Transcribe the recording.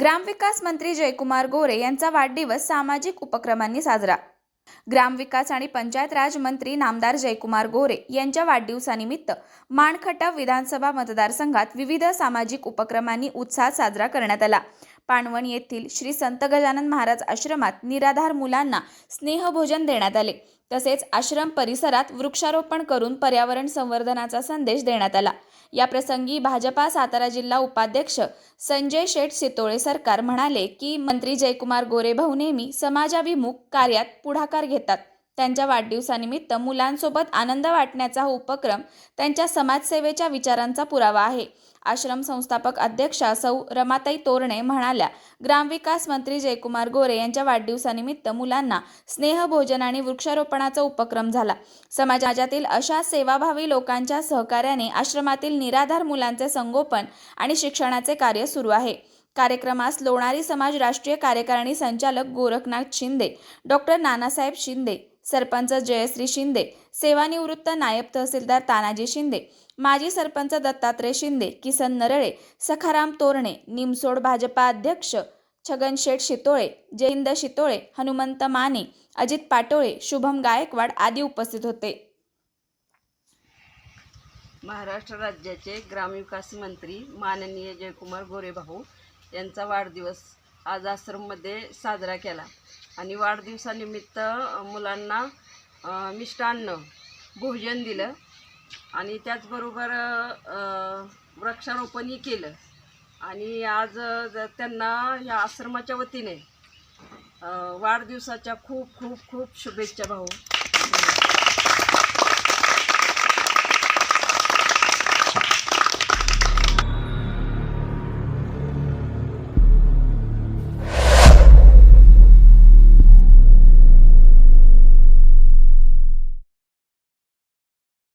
ग्रामविकास मंत्री जयकुमार गोरे यांचा वाढदिवस सामाजिक उपक्रमांनी साजरा. ग्रामविकास आणि पंचायत राज मंत्री नामदार जयकुमार गोरे यांच्या वाढदिवसानिमित्त माणखटाव विधानसभा मतदारसंघात विविध सामाजिक उपक्रमांनी उत्साहात साजरा करण्यात आला. पाणवण येथील श्री संत गजानन महाराज आश्रमात निराधार मुलांना स्नेहभोजन देण्यात आले. तसेच आश्रम परिसरात वृक्षारोपण करून पर्यावरण संवर्धनाचा संदेश देण्यात आला. या प्रसंगी भाजपा सातारा जिल्हा उपाध्यक्ष संजय शेठ सितोळे सरकार म्हणाले की मंत्री जयकुमार गोरे भाऊ नेहमी समाजाभिमुख कार्यात पुढाकार घेतात. त्यांच्या वाढदिवसानिमित्त मुलांसोबत आनंद वाटण्याचा हा उपक्रम त्यांच्या समाजसेवेच्या विचारांचा पुरावा आहे. आश्रम संस्थापक अध्यक्षा सौ रमाताई तोरणे म्हणाल्या ग्रामविकास मंत्री जयकुमार गोरे यांच्या वाढदिवसानिमित्त मुलांना स्नेहभोजन आणि वृक्षारोपणाचा उपक्रम झाला. समाजातील अशा सेवाभावी लोकांच्या सहकार्याने आश्रमातील निराधार मुलांचे संगोपन आणि शिक्षणाचे कार्य सुरू आहे. कार्यक्रमास लोणारी समाज राष्ट्रीय कार्यकारिणी संचालक गोरखनाथ शिंदे डॉक्टर नानासाहेब शिंदे सरपंच जयश्री शिंदे सेवानिवृत्त नायब तहसीलदार तानाजी शिंदे माजी सरपंच दत्तात्रय शिंदे किसन नरळे सखाराम तोरणे निमसोड भाजपा अध्यक्ष छगनशेठ शितोळे जयंत शितोळे हनुमंत माने अजित पाटोळे शुभम गायकवाड आदी उपस्थित होते. महाराष्ट्र राज्याचे ग्रामविकास मंत्री माननीय जयकुमार गोरेभाऊ यांचा वाढदिवस आज आश्रममध्ये साजरा केला. आणि वाढदिवसानिमित्त मुलांना मिष्टान्न भोजन दिलं. आणि त्याचबरोबर वृक्षारोपणही केलं. आणि आज त्यांना या आश्रमाच्या वतीने वाढदिवसाच्या खूप खूप खूप शुभेच्छा भाऊ.